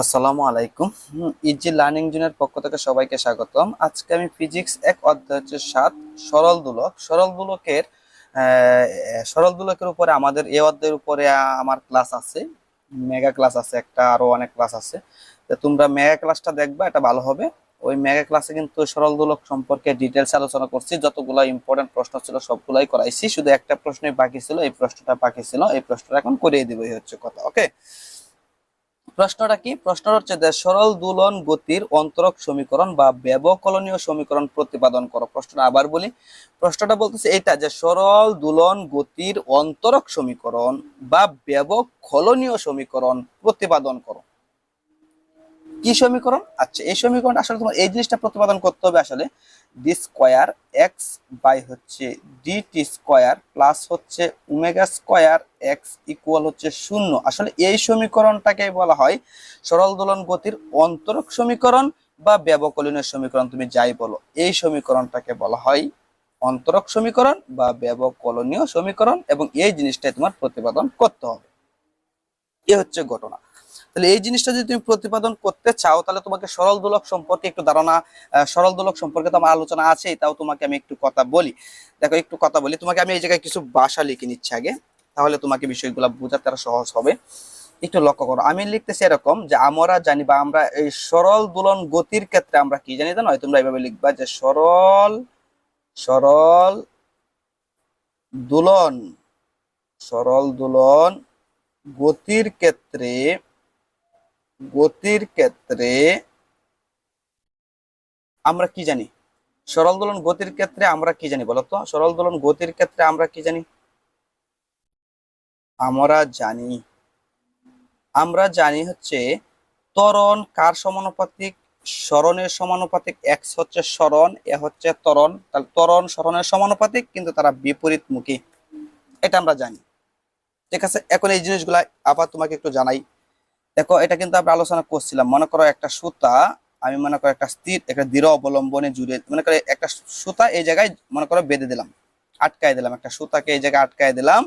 আসসালামু আলাইকুম। Easy learning জোনের পক্ষ থেকে সবাইকে স্বাগতম। আজকে আমি ফিজিক্স এক অধ্যায় হচ্ছে সাত, সরল দুলক। সরল দুলকের সরল দুলকের উপরে আমাদের এ অধ্যায়ের উপরে আমার ক্লাস আছে মেগা ক্লাস আছে, একটা আরও অনেক ক্লাস আছে। তো তোমরা মেগা ক্লাসটা দেখবা, এটা ভালো হবে। ওই মেগা ক্লাসে কিন্তু সরল দোলক সম্পর্কে ডিটেলস আলোচনা করছি, যতগুলো ইম্পর্টেন্ট প্রশ্ন ছিল সবগুলাই করাইছি। শুধু একটা প্রশ্নই বাকি ছিল, এই প্রশ্নটা বাকি ছিল, এই প্রশ্নটা এখন করিয়ে দিব, এই হচ্ছে কথা ওকে প্রশ্নটা কি? প্রশ্নটা হচ্ছে যে সরল দুলন গতির অন্তরক সমীকরণ বা ব্যবকলনীয় সমীকরণ প্রতিপাদন করো। প্রশ্নটা আবার বলি। প্রশ্নটা বলতেছে এটা যে সরল দুলন গতির অন্তরক সমীকরণ বা ব্যবকলনীয় সমীকরণ প্রতিপাদন করো। কি সমীকরণ? আচ্ছা এই সমীকরণ আসলে তোমার এই জিনিসটা প্রতিপাদন করতে হবে আসলে ডি স্কোয়ার এক্স বাই হচ্ছে ডি টি স্কোয়ার প্লাস হচ্ছে ওমেগা স্কোয়ার এক্স ইকুয়াল হচ্ছে শূন্য। আসলে এই সমীকরণটাকে বলা হয় সরল দোলন গতির অন্তরক সমীকরণ বা ব্যবকলনীয় সমীকরণ, তুমি যাই বলো। এই সমীকরণটাকে বলা হয় অন্তরক সমীকরণ বা ব্যবকলনীয় সমীকরণ এবং এই জিনিসটাই তোমার প্রতিপাদন করতে হবে। এ হচ্ছে ঘটনা। তাহলে এই জিনিসটা যদি তুমি প্রতিপাদন করতে চাও, তাহলে তোমাকে সরল দোলক সম্পর্কে একটু ধারণা সরল দোলক সম্পর্কে তো আমার আলোচনা আছে, তাও তোমাকে আমি একটু কথা বলি। দেখো, একটু কথা বলি। তোমাকে আমি এই জায়গায় কিছু ভাষা লিখে নিচ্ছি আগে। তাহলে তোমাকে বিষয়গুলো বোঝাতে আরও সহজ হবে। একটু লক্ষ্য করো। আমি লিখতেছি এরকম যে, আমরা জানি বা আমরা এই সরল দোলন গতির ক্ষেত্রে আমরা কি জানি জানো তোমরা এইভাবে লিখবা যে, সরল সরল দোলন সরল দোলন গতির ক্ষেত্রে গতির ক্ষেত্রে আমরা কি জানি? সরল দোলন গতির ক্ষেত্রে আমরা কি জানি বলতো সরল দোলন গতির ক্ষেত্রে আমরা কি জানি? আমরা জানি। আমরা জানি হচ্ছে ত্বরণ কার সমানুপাতিক? সরণের সমানুপাতিক। এক্স হচ্ছে সরণ এ হচ্ছে ত্বরণ। তাহলে ত্বরণ সরণের সমানুপাতিক, কিন্তু তারা বিপরীতমুখী। এটা আমরা জানি। ঠিক আছে? এখন এই জিনিসগুলা আবার তোমাকে একটু জানাই। দেখো, এটা কিন্তু আমরা আলোচনা করছিলাম। মনে করো একটা সুতা, আমি মনে করো একটা স্থির, একটা দৃঢ় অবলম্বনে জুড়ে, মনে করো একটা সুতা এই জায়গায় মনে করো বেঁধে দিলাম, আটকায় দিলাম, একটা সুতাকে এই জায়গায় আটকায় দিলাম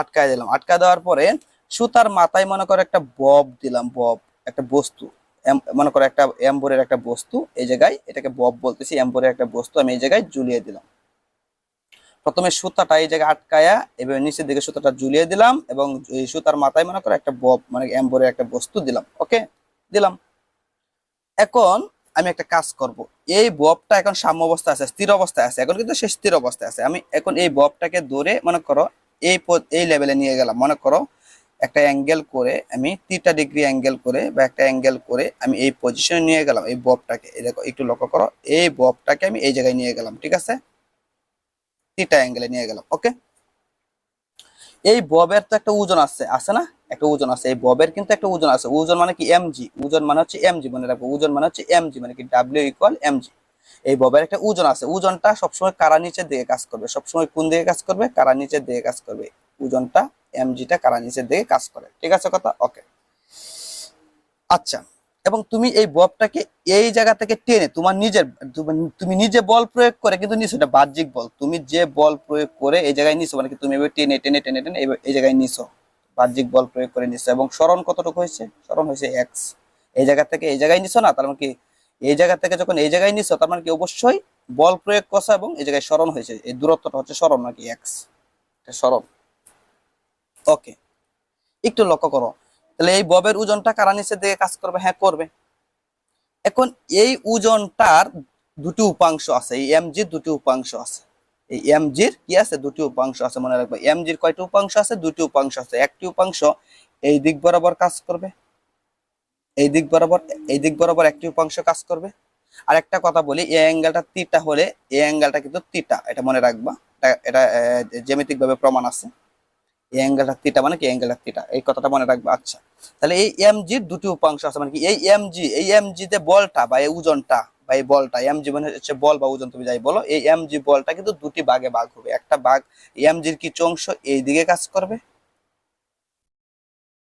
আটকায় দিলাম। আটকায় দেওয়ার পরে সুতার মাথায় মনে করো একটা বব দিলাম, বব, একটা বস্তু মনে করো একটা এম্বরের একটা বস্তু, এই জায়গায় এটাকে বব বলতেছি এম্বরের একটা বস্তু আমি এই জায়গায় ঝুলিয়ে দিলাম। প্রথমে সুতাটা এই জায়গায় আটকায়া এবার নিচের দিকে সুতাটা ঝুলিয়ে দিলাম এবং এই সুতার মাথায় মনে করো একটা বব মানে এম্বরের একটা বস্তু দিলাম ওকে দিলাম। এখন আমি একটা কাজ করব। এই ববটা এখন সাম্য অবস্থায় আছে, স্থির অবস্থায় আছে, এখন কিন্তু সে স্থির অবস্থায় আছে। আমি এখন এই ববটাকে ধরে মনে করো এই এই লেভেলে নিয়ে গেলাম। মনে করো একটা অ্যাঙ্গেল করে আমি তিনটা ডিগ্রি অ্যাঙ্গেল করে বা একটা অ্যাঙ্গেল করে আমি এই পজিশনে নিয়ে গেলাম, এই ববটাকে। দেখো, একটু লক্ষ্য করো, এই ববটাকে আমি এই জায়গায় নিয়ে গেলাম, ঠিক আছে? তিনটা অ্যাঙ্গেলে নিয়ে গেলাম ওকে এই ববের তো একটা ওজন আছে আছে না? একটা ওজন আছে। এই ববের কিন্তু একটা ওজন আছে। ওজন মানে কি? এমজি ওজন মানে হচ্ছে এমজি মনে রাখব ওজন মানে হচ্ছে এমজি মানে কি? ডাব্লিউ ইকুয়াল এমজি এই ববের একটা ওজন আছে। ওজনটা সবসময় কারা নিচের দিকে কাজ করবে? সবসময় কোন দিকে কাজ করবে? কারা নিচের দিকে কাজ করবে? ওজনটা এমজিটা কারা নিচের দিকে কাজ করে। ঠিক আছে কথা? ওকে আচ্ছা। এবং তুমি এই ববটাকে এই জায়গা থেকে টেনে তোমার নিজের, তুমি- নিজে বল প্রয়োগ করে কিন্তু নিছো, এটা বাহ্যিক বল। তুমি যে বল প্রয়োগ করে এই জায়গায় নিছো মানে তুমি এবার টেনে টেনে টেনে টেনে এই জায়গায় নিছো, বাহ্যিক বল প্রয়োগ করে নিছো। এবং স্মরণ কতটুকু হয়েছে? স্মরণ হয়েছে এক্স এই জায়গা থেকে এই জায়গায় নিছো না? তার মানে কি এই জায়গা থেকে যখন এই জায়গায় নিছো, তার মানে কি অবশ্যই বল প্রয়োগ করছ এবং এই জায়গায় স্মরণ হয়েছে। এই দূরত্বটা হচ্ছে স্মরণ নাকি এক্স স্মরণ। ওকে একটু লক্ষ্য করো। তাহলে এই ববের ওজনটা কারা নিচের দিকে কাজ করবে? হ্যাঁ করবে। এখন এই ওজনটার দুটি উপাংশ আছে, এই এমজির দুটি উপাংশ আছে। এই এমজির কি আছে? দুটি উপাংশ আছে, মনে রাখবে। এমজির কয়টি উপাংশ আছে? দুটি উপাংশ আছে। একটি উপাংশ এই দিক বরাবর কাজ করবে। এই দিক বরাবর, এই দিক বরাবর একটি উপাংশ কাজ করবে। আর একটা কথা বলি, এই অ্যাঙ্গেলটা তিটা হলে, এই অ্যাঙ্গেলটা কিন্তু তিটা এটা মনে রাখবা। এটা- এটা জ্যামিতিক ভাবে প্রমাণ আছে। এই অ্যাঙ্গেলটা থিটা মানে কি? অ্যাঙ্গেলটা থিটা এই কথাটা মনে রাখবে। আচ্ছা। তাহলে এই এমজির দুটি উপাংশ আছে মানে কি? এই এমজি এই এমজি তে বলটা বা এই ওজনটা বা এই বলটা এমজি মানে হচ্ছে বল বা ওজন তুমি যাই বলো, এই এমজি বলটা কিন্তু দুটি ভাগে ভাগ হবে। একটা ভাগ এমজির কিছু অংশ এই দিকে কাজ করবে,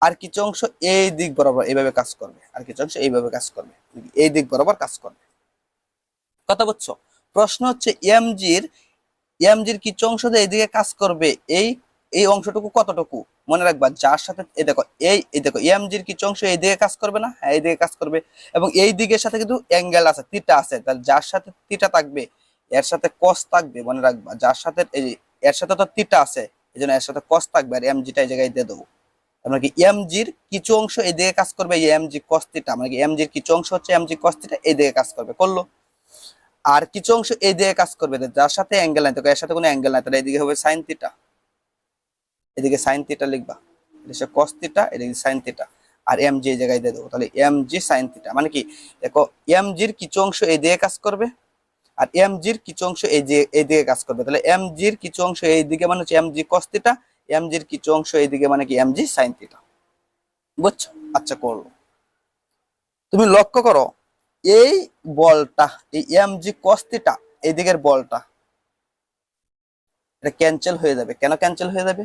আর কিছু অংশ এই দিক বরাবর এইভাবে কাজ করবে, আর কিছু অংশ এইভাবে কাজ করবে। এই দিক বরাবর কাজ করবে। কথা বুঝছ? প্রশ্ন হচ্ছে এমজির এমজির কিছু অংশ এইদিকে কাজ করবে, এই এই অংশটুকু কতটুকু? মনে রাখবা, যার সাথে, এই দেখো, এই এই দেখো এমজির কিছু অংশ এই দিকে কাজ করবে না? হ্যাঁ এই দিকে কাজ করবে। এবং এই দিকের সাথে কিন্তু অ্যাঙ্গেল আছে তিটা আছে। তাহলে যার সাথে তিটা থাকবে, এর সাথে কস থাকবে, মনে রাখবা। যার সাথে, এই, এর সাথে তো তিটা আছে, এই জন্য এর সাথে কস থাকবে, আর এমজিটা এই জায়গায় দিয়ে দেবো। আমরা কি এমজির কিছু অংশ এই দিকে কাজ করবে, এই এমজি কস্তিটা মানে কি এমজির কিছু অংশ হচ্ছে এমজি কস্তিটা এই দিকে কাজ করবে। করল? আর কিছু অংশ এই দিকে কাজ করবে, যার সাথে অ্যাঙ্গেল নাই তো এর সাথে কোনো অ্যাঙ্গেল নাই, তাহলে এদিকে হবে সাইন থিটা এদিকে সাইন থিটা লিখবা। এটা কস থিটা এদিকে সাইন থিটা আর এম জি জায়গায় দিয়ে দেবো। তাহলে এম জি সাইন থিটা মানে কি? দেখো এম জির কিছু অংশ এই দিকে কাজ করবে, আর এম জির কিছু অংশ এই যে এই দিকে কাজ করবে। তাহলে এম জির কিছু অংশ এই দিকে মানে হচ্ছে M G cos theta M জির কিছু অংশ এই দিকে মানে কি? এম জি সাইন থিটা বুঝছ? আচ্ছা করল। তুমি লক্ষ্য করো, এই বলটা, এই এম জি কস থিটা এই দিকের বলটা, এটা ক্যান্সেল হয়ে যাবে। কেন ক্যান্সেল হয়ে যাবে?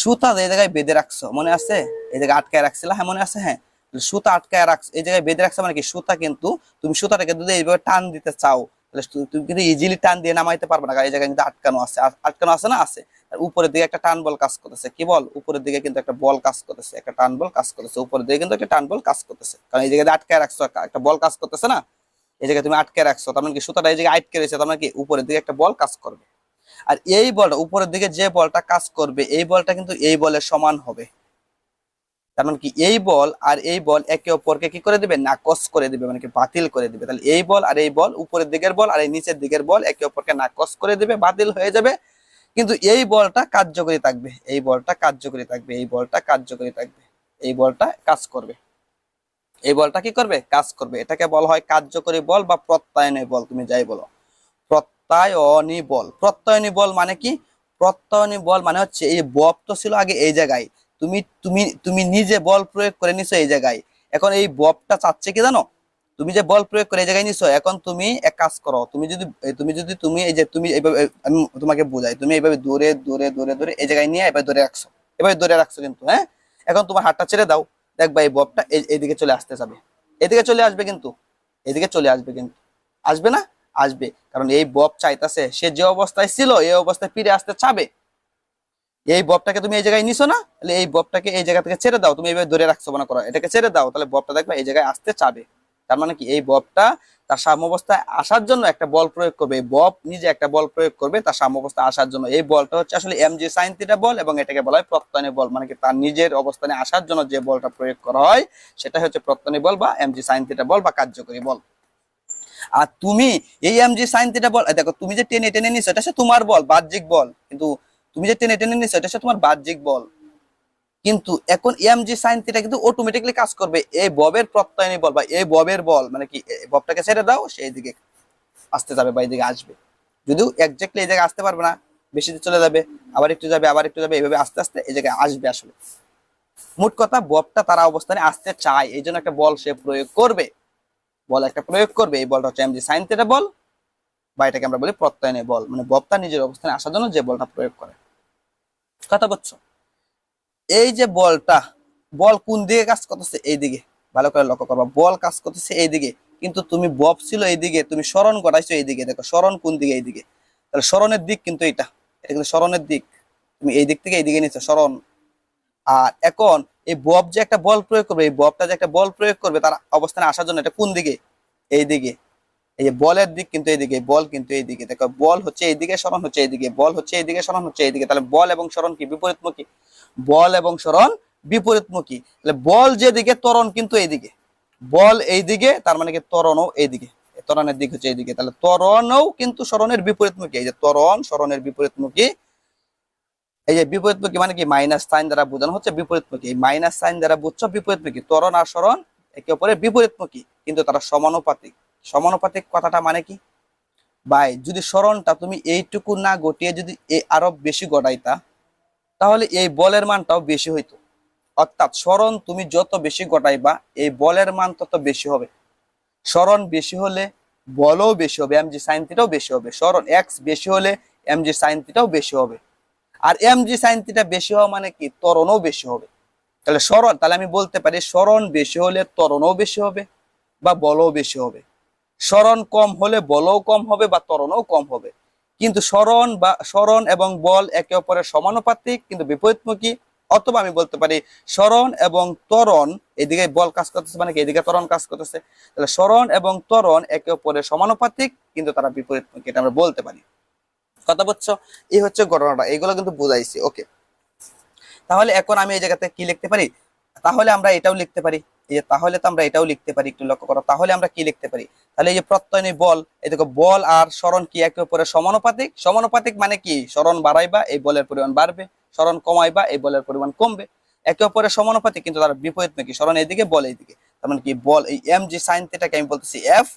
সুতা এই জায়গায় বেঁধে রাখছো, মনে আছে? এই জায়গায় আটকায় রাখছিল? হ্যাঁ মনে আছে হ্যাঁ। সুতা আটকায় রাখছো, এই জায়গায় বেঁধে রাখছো মানে কি? সুতা কিন্তু তুমি সুতাটাকে যদি এইভাবে টান দিতে চাও, তাহলে তুমি কিন্তু ইজিলি টান দিয়ে নামাইতে পারবে না এই জায়গায় কিন্তু আটকানো আছে। আটকানো আছে না আছে? উপরের দিকে একটা টান বল কাজ করতেছে, কি বল? উপরের দিকে কিন্তু একটা বল কাজ করতেছে, একটা টান বল কাজ করতেছে, উপরের দিকে কিন্তু একটা টান বল কাজ করতেছে। কারণ এই জায়গায় আটকায় রাখছো, একটা বল কাজ করতেছে না, এই জায়গায় তুমি আটকে রাখছো, তার মানে কি সুতাটা এই জায়গায় আটকে রয়েছে, তার মানে কি? উপরের দিকে একটা বল কাজ করবে। আর এই বলটা উপরের দিকে যে বলটা কাজ করবে, এই বলটা কিন্তু এই বলের সমান হবে। তার মানে কি? এই বল আর এই বল একে অপরকে কি করে দিবে? নাকচ করে দিবে মানে কি বাতিল করে দিবে। তাহলে এই বল আর এই বল, উপরের দিকের বল আর এই নিচের দিকের বল একে অপরকে নাকচ করে দিবে, বাতিল হয়ে যাবে। কিন্তু এই বলটা কার্যকরী থাকবে, এই বলটা কার্যকরী থাকবে, এই বলটা কার্যকরী থাকবে, এই বলটা কাজ করবে। এই বলটা কি করবে? কাজ করবে। এটাকে বলা হয় কার্যকরী বল বা প্রত্যয়নী বল, তুমি যাই বলো। প্রত্যয়নী বল প্রত্যয়নী বল মানে কি? প্রত্যয়নী বল মানে হচ্ছে এই বব তো ছিল আগে এই জায়গায়। তুমি তুমি তুমি নিজে বল প্রয়োগ করে নিছো এই জায়গায়। এখন এই ববটা চাচ্ছে কি জানো? তুমি যে বল প্রয়োগ করে এই জায়গায় নিছো, এখন তুমি এক কাজ করো, তুমি যদি তুমি যদি, তুমি এই যে, তুমি এইভাবে আমি তোমাকে বোঝাই, তুমি এইভাবে দূরে দূরে দূরে দূরে এই জায়গায় নিয়ে এবার ধরে রাখছো। এবার ধরে রাখছো কিন্তু হ্যাঁ? এখন তোমার হাতটা ছেড়ে দাও। দেখবা এই ববটা এইদিকে চলে আসতে যাবে। এদিকে চলে আসবে কিন্তু, এদিকে চলে আসবে কিন্তু। আসবে না? আসবে। কারণ এই বব চাইতাছে, সে যে অবস্থায় ছিল, এই অবস্থায় ফিরে আসতে চাবে। এই ববটাকে তুমি এই জায়গায় নিছো না? তাহলে এই ববটাকে এই জায়গা থেকে ছেড়ে দাও। তুমি এইভাবে ধরে রাখছো মনে করো, এটাকে ছেড়ে দাও। তাহলে ববটা দেখবা এই জায়গায় আসতে চাবে। তার মানে কি? এই ববটা তার সাম্য অবস্থায় আসার জন্য একটা বল প্রয়োগ করবে। এই বব নিজে একটা বল প্রয়োগ করবে তার সাম্য অবস্থায় আসার জন্য। এই বলটা হচ্ছে আসলে এম জি সাইন থিটা বল এবং এটাকে বলা হয় প্রত্যয়নী বল। মানে কি? তার নিজের অবস্থানে আসার জন্য যে বলটা প্রয়োগ করা হয়, সেটা হচ্ছে প্রত্যয়নী বল বা এম জি সাইন থিটা বল বা কার্যকরী বল। আর তুমি এই এম জি সাইন থিটা বল দেখো, তুমি যে টেনে টেনে নিছো, এটা হচ্ছে তোমার বল, বাহ্যিক বল। কিন্তু তুমি যে টেনে টেনে নিছো, এটা হচ্ছে তোমার বাহ্যিক বল। কিন্তু এখন এম জি সাইন থিটা কিন্তু অটোমেটিকলি কাজ করবে এই ববের প্রত্যয়নী বল বা এই ববের বল মানে কি ববটাকে ছেড়ে দাও সেই দিকে আসতে যাবে বা এইদিকে আসবে। যদিও একজাক্টলি এই জায়গায় আসতে পারবে না, বেশি দূর চলে যাবে, আবার একটু যাবে, আবার একটু যাবে এইভাবে আস্তে আস্তে এই জায়গায় আসবে আসলে। মোট কথা, ববটা তারা অবস্থানে আসতে চায়, এই জন্য একটা বল সে প্রয়োগ করবে। বল একটা প্রয়োগ করবে, এই বলটা হচ্ছে এম জি সাইন থিটা বল বা এটাকে আমরা বলি প্রত্যয়নে বল। মানে ববটা নিজের অবস্থানে আসার জন্য যে বলটা প্রয়োগ করে। কথা বলছো? এই যে বলটা, বল কোন দিকে কাজ করতেছে? এই দিকে ভালো করে লক্ষ্য করবা, বল কাজ করতেছে এই দিকে কিন্তু তুমি বব ছিল এইদিকে, তুমি স্মরণ ঘটাইছো এইদিকে। দেখো, স্মরণ কোন দিকে? এইদিকে। তাহলে স্মরণের দিক কিন্তু এটা এটা কিন্তু স্মরণের দিক। তুমি এই দিক থেকে এইদিকে নিচ্ছ, স্মরণ। আর এখন এই বব যে একটা বল প্রয়োগ করবে, এই ববটা যে একটা বল প্রয়োগ করবে, তার অবস্থানে আসার জন্য এটা কোন দিকে? এই দিকে এই যে বলের দিক কিন্তু এইদিকে, বল কিন্তু এইদিকে। দেখো, বল হচ্ছে এইদিকে স্মরণ হচ্ছে এইদিকে, বল হচ্ছে এইদিকে স্মরণ হচ্ছে এইদিকে। তাহলে বল এবং স্মরণ কি? বিপরীতমুখী। বল এবং স্মরণ বিপরীতমুখী। তাহলে বল যেদিকে, ত্বরণ কিন্তু এইদিকে। বল এইদিকে, তার মানে কি? ত্বরণও এইদিকে। ত্বরণের দিক হচ্ছে এইদিকে। তাহলে ত্বরণও কিন্তু স্মরণের বিপরীতমুখী। এই যে ত্বরণ স্মরণের বিপরীতমুখী এই যে বিপরীতমুখী মানে কি? মাইনাস সাইন দ্বারা বোঝানো হচ্ছে বিপরীতমুখী। এই মাইনাস সাইন দ্বারা বুঝছ বিপরীতমুখী। ত্বরণ আর স্মরণ একে অপরের বিপরীতমুখী, কিন্তু তারা সমানুপাতিক। সমানুপাতিক কথাটা মানে কি? ভাই, যদি স্মরণটা তুমি এইটুকু না গটিয়ে যদি এই আরও বেশি গড়াইতা তাহলে এই বলের মানটাও বেশি হইতো। অর্থাৎ স্মরণ তুমি যত বেশি গটাইবা, এই বলের মান তত বেশি হবে। স্মরণ বেশি হলে বলও বেশি হবে এম জি সাইন থিটাও বেশি হবে। স্মরণ এক্স বেশি হলে এম জি সাইন থিটাও বেশি হবে। আর এম জি সাইন থিটা বেশি হওয়া মানে কি? ত্বরণও বেশি হবে। তাহলে স্মরণ তাহলে আমি বলতে পারি স্মরণ বেশি হলে ত্বরণও বেশি হবে বা বলও বেশি হবে। স্মরণ কম হলে বলও কম হবে বা ত্বরণও কম হবে। কিন্তু স্মরণ বা স্মরণ এবং বল একে অপরের সমানুপাতিক কিন্তু বিপরীতমুখী। অথবা আমি বলতে পারি স্মরণ এবং ত্বরণ এদিকে বল কাজ করতেছে মানে কি? এদিকে ত্বরণ কাজ করতেছে। তাহলে স্মরণ এবং ত্বরণ একে অপরের সমানুপাতিক কিন্তু তারা বিপরীত এটা আমরা বলতে পারি। কথা বুঝছ এই হচ্ছে ঘটনাটা, এইগুলো কিন্তু বুঝাইছি ওকে তাহলে এখন আমি এই জায়গাতে কি লিখতে পারি? তাহলে আমরা এটাও লিখতে পারি, এই যে তাহলে তো আমরা এটাও লিখতে পারি, একটু লক্ষ্য করো, তাহলে আমরা কি লিখতে পারি? তাহলে এই যে প্রত্যয় নেই বল, এই দেখো, বল আর স্মরণ কি একে অপরের সমানুপাতিক? সমানুপাতিক মানে কি? স্মরণ বাড়াইবা, এই বলের পরিমাণ বাড়বে, স্মরণ কমাইবা, এই বলের পরিমাণ কমবে। একে অপরের সমানুপাতিক কিন্তু তার বিপরীত নাকি? স্মরণ এইদিকে, বল এইদিকে। তার মানে কি? বল, এই এম জি সাইন থেটাকে আমি বলতেছি এফ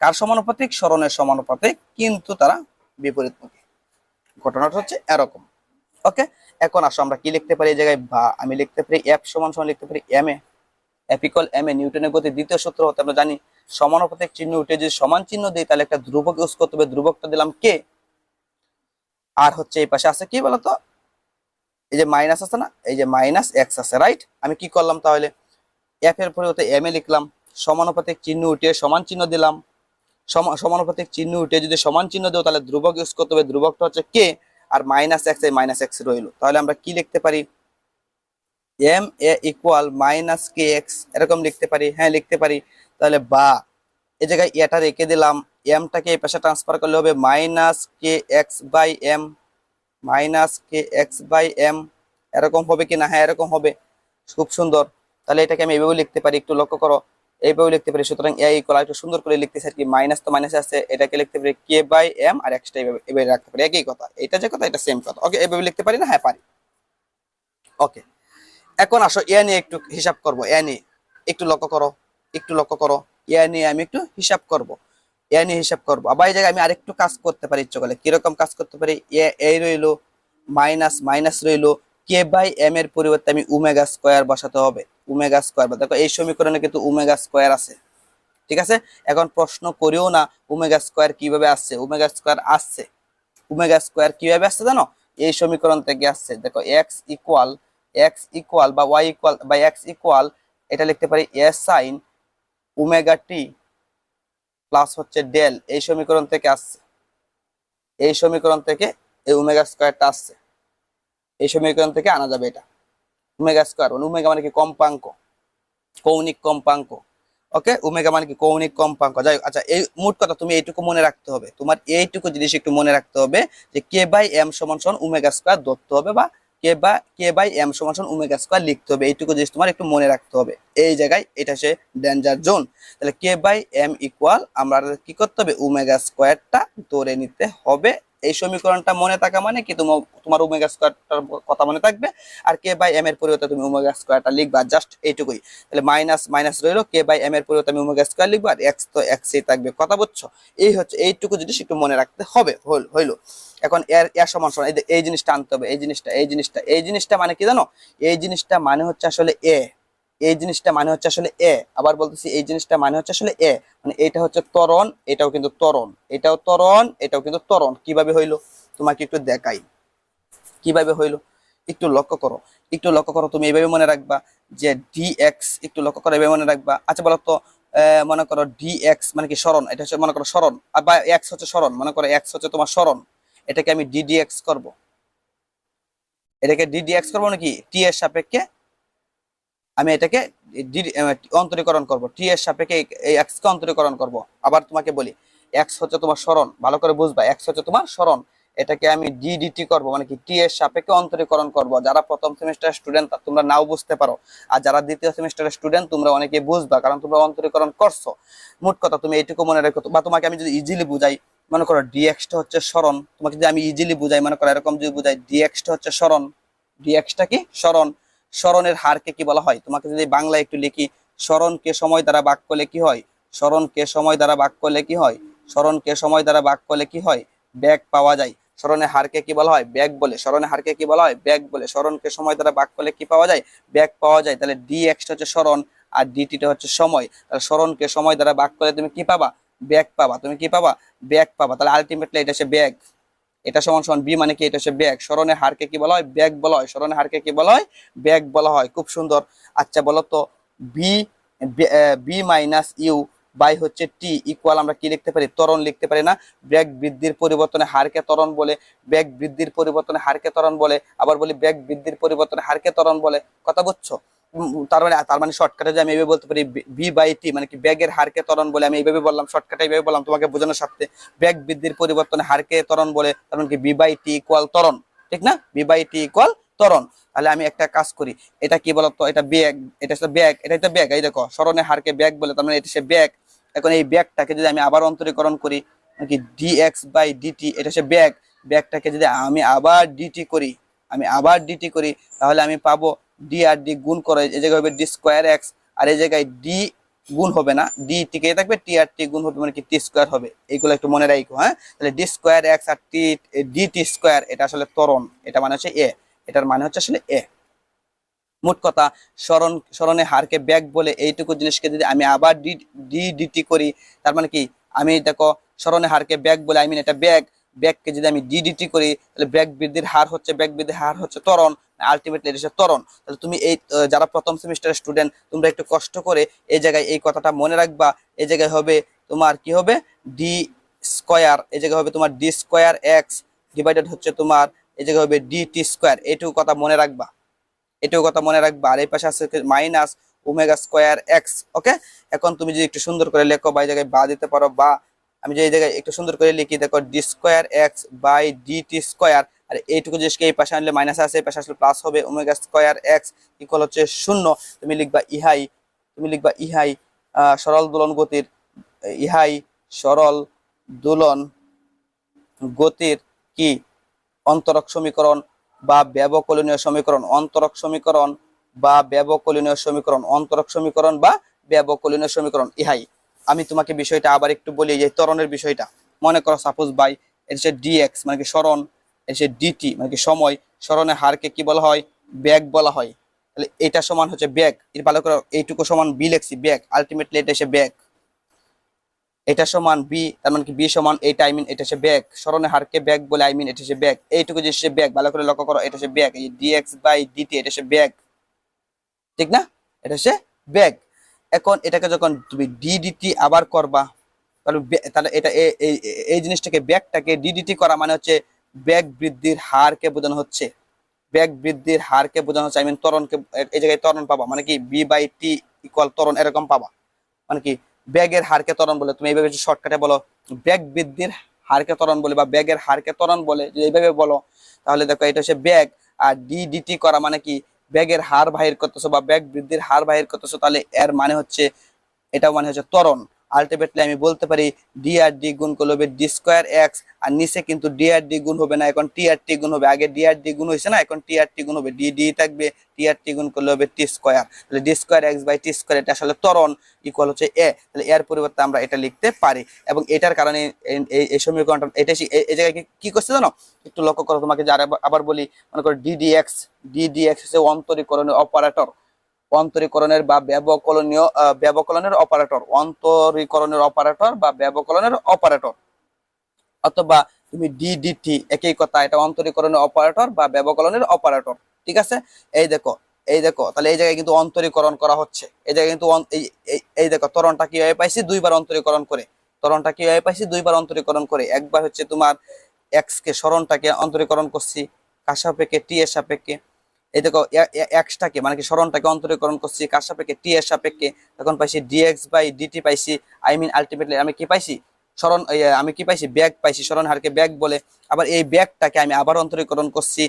কার সমানুপাতিক? স্মরণের সমানুপাতিক, কিন্তু তারা বিপরীতমুখী ঘটনাটা হচ্ছে এরকম। ওকে এখন আসো, আমরা কি লিখতে পারি এই জায়গায়? বা আমি লিখতে পারি এফ সমান সমান লিখতে পারি M A equal M A নিউটনের গতি দ্বিতীয় সূত্র হতে আমরা জানি সমানুপাতিক চিহ্ন উঠে যদি সমান চিহ্ন দিই, তাহলে একটা ধ্রুবক ইউজ করতে হবে। ধ্রুবকটা দিলাম কে আর হচ্ছে এই পাশে আছে কি বলতো? এই যে মাইনাস আছে না? এই যে মাইনাস এক্স আছে রাইট আমি কি করলাম তাহলে? এফ এর পরিবর্তে এম এ লিখলাম, সমানুপাতিক চিহ্ন উঠে সমান চিহ্ন দিলাম। সমানুপাতিক চিহ্ন উঠে যদি সমান চিহ্ন দেও, তাহলে ধ্রুবক ইউজ করতে হবে। ধ্রুবকটা হচ্ছে কে? আর মাইনাস এক্স এই মাইনাস এক্স রইল। তাহলে আমরা কি লিখতে পারি? M A equal minus K X এরকম লিখতে পারি। হ্যাঁ লিখতে পারি। তাহলে বা, এই জায়গায় এটা রেখে দিলাম। এমটাকে এই পাশে ট্রান্সফার করলে হবে minus K X by M minus K X by M এরকম হবে কি না হ্যাঁ এরকম হবে। খুব সুন্দর। তাহলে এটাকে আমি এইভাবে লিখতে পারি। একটু লক্ষ্য করো। এইভাবে লিখতে পারি। সুতরাং এ ইকুয়াল একটু সুন্দর করে লিখতেছি আর কি। মাইনাস তো মাইনাস আছে। এটাকে লিখতে পারি K by M R extra এইভাবে এভাবে রাখতে পারি। একই কথা। এটা যে কথা, এটা সেম কথা। ওকে এইভাবে লিখতে পারি না? হ্যাঁ পারি। ওকে এখন আসো, এ নিয়ে একটু হিসাব করব। এ নিয়ে একটু লক্ষ্য করো। একটু লক্ষ্য করো। এ নিয়ে আমি একটু হিসাব করব। এ নিয়ে হিসাব করব। আবার এই জায়গায় আমি আরেকটু কাজ করতে পারি, ইচ্ছে করলে। কীরকম কাজ করতে পারি? এ, এই রইল, মাইনাস মাইনাস রইল। কে বাই এম এর পরিবর্তে আমি উমেগা স্কোয়ার বসাতে হবে। উমেগা স্কোয়ার বা দেখো এই সমীকরণে কিন্তু উমেগা স্কোয়ার আছে। ঠিক আছে? এখন প্রশ্ন করিও না উমেগা স্কোয়ার কীভাবে আসছে? উমেগা স্কোয়ার আসছে। উমেগা স্কোয়ার কীভাবে আসছে জানো? এই সমীকরণ থেকে আসছে। দেখো এক্স ইকুয়াল এক্স ইকুয়াল বা ওয়াই ইকুয়াল বা এক্স ইকুয়াল এটা লিখতে পারি A sine omega T plus হচ্ছে ডেল এই সমীকরণ থেকে আসছে। এই সমীকরণ থেকে এই ওমেগা স্কোয়ারটা আসছে। এই সমীকরণ থেকে আনা যাবে এটা। ওমেগা স্কোয়ার মানে ওমেগা মানে কি কম্পাঙ্ক, কৌণিক কম্পাঙ্ক ওকে ওমেগা মানে কি কৌণিক কম্পাঙ্ক। যাই আচ্ছা এই মোট কথা তুমি এইটুকু মনে রাখতে হবে। তোমার এইটুকু জিনিস একটু মনে রাখতে হবে যে কে বাই এম সমান সমান ওমেগা স্কোয়ার ধরতে হবে বা কে বা কে বাই এম সমান সমান ওমেগা স্কোয়ার লিখতে হবে। এইটুকু জিনিস তোমার একটু মনে রাখতে হবে। এই জায়গায় এটা সে ডেঞ্জার জোন তাহলে কে বাই এম ইকুয়াল আমরা কি করতে হবে? ওমেগা স্কোয়ারটা ধরে নিতে হবে। এই সমীকরণটা মনে থাকা মানে কি? তোমার তোমার ওমেগা স্কোয়ারটার কথা মনে থাকবে আর কে বাই এম এর পরিবর্তে তুমি ওমেগা স্কোয়ারটা লিখবা জাস্ট এইটুকুই। তাহলে মাইনাস মাইনাস রইল কে বাই এম এর পরিবর্তে আমি ওমেগা স্কোয়ার লিখব আর এক্স তো এক্সই থাকবে। কথা বুঝছ? এই হচ্ছে, এইটুকু জিনিস একটু মনে রাখতে হবে হইল হইল। এখন এর এর সমান সমান, এই জিনিসটা আনতে হবে, এই জিনিসটা এই জিনিসটা এই জিনিসটা মানে কি জানো? এই জিনিসটা মানে হচ্ছে আসলে এ এই জিনিসটা মানে হচ্ছে আসলে এ। আবার বলতেছি, এই জিনিসটা মানে হচ্ছে আসলে এ। মানে এটা হচ্ছে ত্বরণ, এটাও কিন্তু ত্বরণ। এটাও ত্বরণ, এটাও কিন্তু ত্বরণ। কীভাবে হইল? তোমাকে একটু দেখাই। কীভাবে হইল? একটু লক্ষ্য করো। একটু লক্ষ্য করো, তুমি এইভাবে মনে রাখবা যে ডি এক্স একটু লক্ষ্য করো, এইভাবে মনে রাখবা। আচ্ছা বলো তো মনে করো ডি এক্স মানে কি স্মরণ? এটা হচ্ছে, মনে করো স্মরণ। বা এক্স হচ্ছে স্মরণ। মনে করো এক্স হচ্ছে তোমার স্মরণ। এটাকে আমি ডিডি এক্স করব। এটাকে ডিডি এক্স করব নাকি টি এর সাপেক্ষে আমি এটাকে অন্তরীকরণ করব। টি এর সাপেক্ষে এই- এই এক্স কে অন্তরীকরণ করব। আবার তোমাকে বলি এক্স হচ্ছে তোমার স্মরণ, ভালো করে বুঝবা এক্স হচ্ছে তোমার স্মরণ। এটাকে আমি ডিডিটি করব মানে কি টি এর সাপেক্ষে অন্তরীকরণ করব। যারা প্রথম সেমিস্টার স্টুডেন্ট তোমরা নাও বুঝতে পারো। আর যারা দ্বিতীয় সেমিস্টারের স্টুডেন্ট তোমরা অনেকে বুঝবা, কারণ তোমরা অন্তরীকরণ করছ। মোট কথা, তুমি এইটুকু মনে রেখো, বা তোমাকে আমি যদি ইজিলি বুঝাই, মনে করো ডিএক্সটা হচ্ছে স্মরণ, তোমাকে যদি আমি ইজিলি বুঝাই, মনে করো এরকম যদি বুঝাই ডিএক্সটা হচ্ছে স্মরণ। ডিএক্সটা কি? স্মরণ। স্মরণের হারকে কি বলা হয়? তোমাকে যদি বাংলায় একটু লিখি স্মরণকে সময় দ্বারা বাক করলে কি হয়? স্মরণকে সময় দ্বারা বাক করলে কি হয়? স্মরণকে সময় দ্বারা বাক করলে কি হয়? ব্যাগ পাওয়া যায়। স্মরণের হারকে কি বলা হয়? ব্যাগ বলে। স্মরণের হারকে কি বলা হয়? ব্যাগ বলে। স্মরণকে সময় দ্বারা বাক করলে কি পাওয়া যায়? ব্যাগ পাওয়া যায়। তাহলে ডি এক্সটা হচ্ছে স্মরণ আর ডিটিটা হচ্ছে সময়। তাহলে স্মরণকে সময় দ্বারা বাক করলে তুমি কি পাবা? ব্যাগ পাবা। তুমি কি পাবা? ব্যাগ পাবা। তাহলে আলটিমেটলি এটা হচ্ছে ব্যাগ। এটা সমান সমান বি মানে কি? এটা হচ্ছে ব্যাগ। স্মরণের হারকে কি বলা হয়? ব্যাগ বলা হয়। স্মরণের হারকে কি বলা হয়? ব্যাগ বলা হয়। খুব সুন্দর। আচ্ছা বলো তো B B minus U by হচ্ছে টি ইকুয়াল আমরা কি লিখতে পারি? ত্বরণ লিখতে পারি না। ব্যাগ বৃদ্ধির পরিবর্তনে হারকে ত্বরণ বলে। ব্যাগ বৃদ্ধির পরিবর্তনে হারকে ত্বরণ বলে। আবার বলি ব্যাগ বৃদ্ধির পরিবর্তনে হারকে ত্বরণ বলে। কথা বুঝছ? তার মানে তার মানে শর্টকাটে যে আমি এইভাবে বলতে পারি বি বাই টি মানে কি ব্যাগের হারকে ত্বরণ বলে আমি এইভাবে বললাম শর্টকাটে এইভাবে বললাম, তোমাকে বোঝানোর সাথে ব্যাগ বৃদ্ধির পরিবর্তনে হারকে ত্বরণ বলে, তার মানে কি বি বাই টি ইকুয়াল ত্বরণ, ঠিক না? বি বাই টি ইকুয়াল ত্বরণ। তাহলে আমি একটা কাজ করি, এটা কি বলতো, এটা ব্যাগ, এটা হচ্ছে ব্যাগ, এটা তো ব্যাগ, এই দেখো, স্মরণে হারকে ব্যাগ বলে, তার মানে এটা সে ব্যাগ। এখন এই ব্যাগটাকে যদি আমি আবার অন্তরীকরণ করি মানে কি ডিএক্স বাই ডিটি এটা হচ্ছে ব্যাগ। ব্যাগটাকে যদি আমি আবার ডিটি করি, আমি আবার ডিটি করি, তাহলে আমি পাবো ডি আর ডি গুণ করে, এই জায়গায় হবে ডি স্কোয়ার এক্স আর এই জায়গায় ডি গুণ হবে না ডি টিকে থাকবে টি আর টি গুণ হবে মানে কি টি স্কোয়ার হবে। এইগুলো একটু মনে রাখো হ্যাঁ? তাহলে ডি স্কোয়ার এক্স আর টি ডি টি স্কোয়ার এটা আসলে ত্বরণ, এটা মানে হচ্ছে এ এটার মানে হচ্ছে আসলে এ মোট কথা, স্মরণ, স্মরণে হারকে ব্যাগ বলে এইটুকু জিনিসকে যদি আমি আবার ডি ডি ডিটি করি, তার মানে কি? আমি দেখো, স্মরণে হারকে ব্যাগ বলে আই মিন এটা ব্যাগ ব্যাগকে যদি আমি ডিডিটি করি, তাহলে ব্যাগ বৃদ্ধির হার হচ্ছে ব্যাগ বৃদ্ধির হার হচ্ছে ত্বরণ আলটিমেটলি এটা হচ্ছে ত্বরণ। তাহলে তুমি এই যারা প্রথম সেমিস্টারের স্টুডেন্ট তোমরা একটু কষ্ট করে এই জায়গায় এই কথাটা মনে রাখবা। এই জায়গায় হবে তোমার কি হবে? ডি স্কোয়ার এই জায়গায় হবে তোমার ডি স্কোয়ার এক্স ডিভাইডেড হচ্ছে তোমার এই জায়গায় হবে ডি টি স্কোয়ার এইটুকু কথা মনে রাখবা। এটুকু কথা মনে রাখবা। আর এই পাশে আছে minus omega square X okay এখন তুমি যদি একটু সুন্দর করে লেখো বা এই জায়গায় বা দিতে পারো বা আমি যে এই জায়গায় একটু সুন্দর করে লিখি, দেখো D square X by D T square আর এইটুকু জিনিসকে এই পাশে আনলে মাইনাস আছে, এই পাশে আসলে প্লাস হবে ওমেগা স্কোয়ার এক্স ইকুয়াল হচ্ছে শূন্য, তুমি লিখবা ইহাই, তুমি লিখবা ইহাই সরল দোলন গতির, ইহাই সরল দোলন গতির কি? অন্তরক সমীকরণ বা ব্যবকলনীয় সমীকরণ, অন্তরক সমীকরণ বা ব্যবকলনীয় সমীকরণ, অন্তরক সমীকরণ বা ব্যবকলনীয় সমীকরণ, ইহাই। আমি তোমাকে বিষয়টা আবার একটু বলি যে ত্বরণের বিষয়টা। মনে করো সাপোজ বাই এর সে ডিএক্স মানে কি স্মরণ, এর সে ডিটি মানে কি সময়, স্মরণের হারকে কি বলা হয়? ব্যাগ বলা হয়। তাহলে এটা সমান হচ্ছে ব্যাগ। এর ভালো করে এইটুকু সমান বি লেখছি, ব্যাগ। আলটিমেটলি এটা এসে ব্যাগ। এটা সমান বি তার মানে কি বি সমান এইটা আই মিন এটা হচ্ছে ব্যাগ। স্মরণের হারকে ব্যাগ বলে আই মিন এটা হচ্ছে ব্যাগ। এইটুকু যে হচ্ছে ব্যাগ। ভালো করে লক্ষ্য করো, এটা হচ্ছে ব্যাগ। এই ডিএক্স বাই ডিটি এটা হচ্ছে ব্যাগ। ঠিক না? এটা হচ্ছে ব্যাগ। এখন এটাকে যখন তুমি ডিডিটি আবার করবা, তাহলে এটা এই- জিনিসটাকে ব্যাগটাকে ডিডিটি করা মানে হচ্ছে ব্যাগ বৃদ্ধির হারকে বোঝানো হচ্ছে। ব্যাগ বৃদ্ধির হারকে বোঝানো হচ্ছে আই মিন ত্বরণকে এই জায়গায় ত্বরণ পাবা মানে কি বি বাই টি ইকুয়াল ত্বরণ এরকম পাবা। মানে কি ব্যাগের হারকে ত্বরণ বলে, তুমি এইভাবে শর্টকাটে বলো, ব্যাগ বৃদ্ধির হারকে ত্বরণ বলে বা ব্যাগের হারকে ত্বরণ বলে, যদি এইভাবে বলো, তাহলে দেখো এটা হচ্ছে ব্যাগ, আর ডিডিটি করা মানে কি ব্যাগের হার বাহির করতেছো বা ব্যাগ বৃদ্ধির হার বাহির করতেছো, তাহলে এর মানে হচ্ছে এটা মানে হচ্ছে ত্বরণ। আলটিমেটলি আমি বলতে পারি ডি আর ডি গুণ করলে হবে ডি স্কোয়ার এক্স আর নিচে কিন্তু ডি আর ডি গুণ হবে না, এখন টি আর টি গুণ হবে। আগে ডি আর ডি গুণ হয়েছে না, এখন টি আর টি গুণ হবে। ডি ডি থাকবে টি আর টি গুণ করলে হবে টি স্কোয়ার তাহলে D square X by T square এটা আসলে ত্বরণ ইকুয়াল হচ্ছে এ তাহলে এর পরিবর্তে আমরা এটা লিখতে পারি। এবং এটার কারণে এই- সমীকরণটা, এটা এই জায়গায় কি- করছে জানো? একটু লক্ষ্য করো তোমাকে আবার বলি, মনে করো ডিডিএক্স ডিডিএক্স হচ্ছে অন্তরীকরণের অপারেটর অন্তরীকরণের বা ব্যবকলনীয় ব্যবকলনের অপারেটর অন্তরীকরণের অপারেটর বা ব্যবকলনের অপারেটর অথবা তুমি ডিডিটি একই কথা, এটা অন্তরীকরণের অপারেটর বা ব্যবকলনের অপারেটর ঠিক আছে? এই দেখো এই দেখো, তাহলে এই জায়গায় কিন্তু অন্তরীকরণ করা হচ্ছে। এই জায়গায় কিন্তু এই- দেখো তরণটা কীভাবে পাইছি? দুইবার অন্তরীকরণ করে। তরণটা কীভাবে পাইছি? দুইবার অন্তরীকরণ করে। একবার হচ্ছে তোমার এক্স কে, স্মরণটাকে অন্তরীকরণ করছি। কার সাপেক্ষে? টি এর সাপেক্ষে। এই দেখো এক্সটাকে মানে কি স্মরণটাকে অন্তরীকরণ করছি, কার সাপেক্ষে? টি এর সাপেক্ষে। তখন পাইছি D X by D T পাইছি আই মিন আলটিমেটলি আমি কি পাইছি? স্মরণ আমি কি পাইছি? ব্যাগ পাইছি স্মরণ হারকে ব্যাগ বলে। আবার এই ব্যাগটাকে আমি আবার অন্তরীকরণ করছি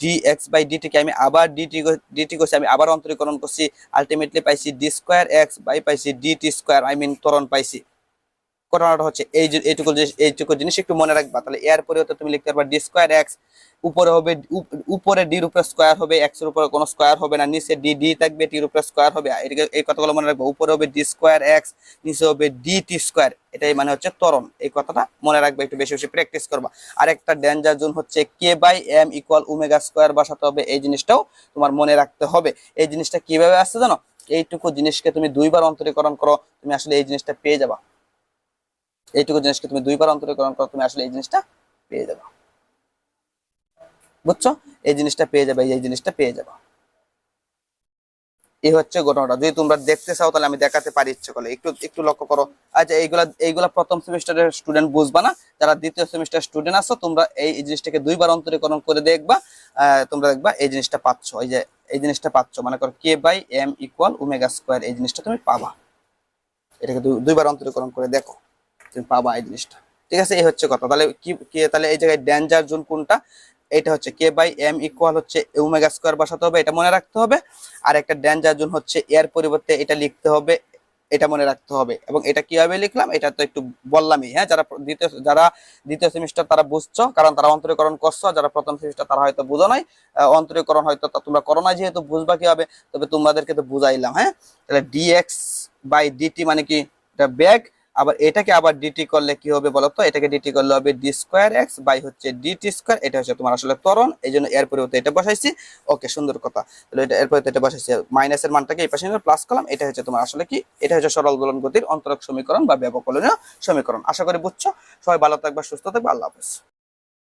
D X by D T কে আমি আবার ডিটি ডিটি করছি, আমি আবার অন্তরীকরণ করছি। আলটিমেটলি পাইছি ডি স্কোয়ার এক্স বাই পাইছি D T square I mean ত্বরণ পাইছি। ঘটনাটা হচ্ছে এই যে এইটুকু এইটুকু জিনিস একটু মনে রাখবা। তাহলে এর পরিবর্তে তুমি লিখতে পারবা ডি স্কোয়ার এক্স উপরে হবে উপ- উপরে ডির উপরে স্কোয়ার হবে এক্সের উপরে কোনো স্কোয়ার হবে না, নিচে ডি ডি থাকবে টির উপরে স্কোয়ার হবে। এটাকে এই কথাগুলো মনে রাখব, উপরে হবে ডি স্কোয়ার এক্স নিচে হবে ডি টি স্কোয়ার এটাই মানে হচ্ছে ত্বরণ। এই কথাটা মনে রাখবে, একটু বেশি বেশি প্র্যাকটিস করবা। আর একটা ডেঞ্জার জোন হচ্ছে K by M equal omega square বসাতে হবে। এই জিনিসটাও তোমার মনে রাখতে হবে। এই জিনিসটা কীভাবে আসছে জানো? এইটুকু জিনিসকে তুমি দুইবার অন্তরীকরণ করো, তুমি আসলে এই জিনিসটা পেয়ে যাবা। এইটুকু জিনিসকে তুমি দুইবার অন্তরীকরণ করো, তুমি আসলে এই জিনিসটা পেয়ে যাবে। বুঝছ? এই জিনিসটা পেয়ে যাবে, এই জিনিসটা পেয়ে যাবে। এই হচ্ছে ঘটনাটা। যদি তোমরা দেখতে চাও, তাহলে আমি দেখাতে পারি ইচ্ছে করলে। একটু একটু লক্ষ্য করো। আচ্ছা এইগুলা এইগুলা প্রথম সেমিস্টারের স্টুডেন্ট বুঝবা না? যারা দ্বিতীয় সেমিস্টার স্টুডেন্ট আছো, তোমরা এই জিনিসটাকে দুইবার অন্তরীকরণ করে দেখবা। তোমরা দেখবা এই জিনিসটা পাচ্ছ। এই যে, এই জিনিসটা পাচ্ছ। মানে করো K by M equal omega square এই জিনিসটা তুমি পাবা। এটাকে দুই- দুইবার অন্তরীকরণ করে দেখো। তুমি পাবা এই জিনিসটা। ঠিক আছে? এই হচ্ছে কথা। তাহলে কি তাহলে এই জায়গায় ডেঞ্জার জোন কোনটা? এটা হচ্ছে কে বাই এম ইকুয়াল হচ্ছে ওমেগা স্কোয়ার বসাতে হবে, এটা মনে রাখতে হবে। আর একটা ডেঞ্জার জোন হচ্ছে এর পরিবর্তে এটা লিখতে হবে, এটা মনে রাখতে হবে। এবং এটা কীভাবে লিখলাম? এটা তো একটু বললামই হ্যাঁ? যারা দ্বিতীয় যারা দ্বিতীয় সেমিস্টার তারা বুঝছ, কারণ তারা অন্তরীকরণ করছ যারা প্রথম সেমিস্টার তারা হয়তো বুঝো নাই। অন্তরীকরণ হয়তো তোমরা করো না যেহেতু, বুঝবা কীভাবে? তবে তোমাদেরকে তো বুঝাইলাম হ্যাঁ? তাহলে ডিএক্স বাই ডিটি মানে কি? এটা ব্যাগ আবার এটাকে আবার ডিটি করলে কি হবে বলতো? এটাকে ডিটি করলে হবে ডি স্কোয়ার এক্স বাই হচ্ছে ডিটি স্কোয়ার এটা হচ্ছে তোমার আসলে তরণ এই জন্য এর পরিবর্তে এটা বসাইছি। ওকে সুন্দর কথা। তাহলে এটা এর পরিবর্তে এটা বসাইছি। মাইনাসের মানটাকে এই পাশে প্লাস করলাম। এটা হচ্ছে তোমার আসলে কি? এটা হচ্ছে সরল দোলন গতির অন্তরক সমীকরণ বা ব্যবকলনীয় সমীকরণ। আশা করি বুঝছ। সবাই ভালো থাকবে, সুস্থ থাকবে। আল্লাহ হাফেজ।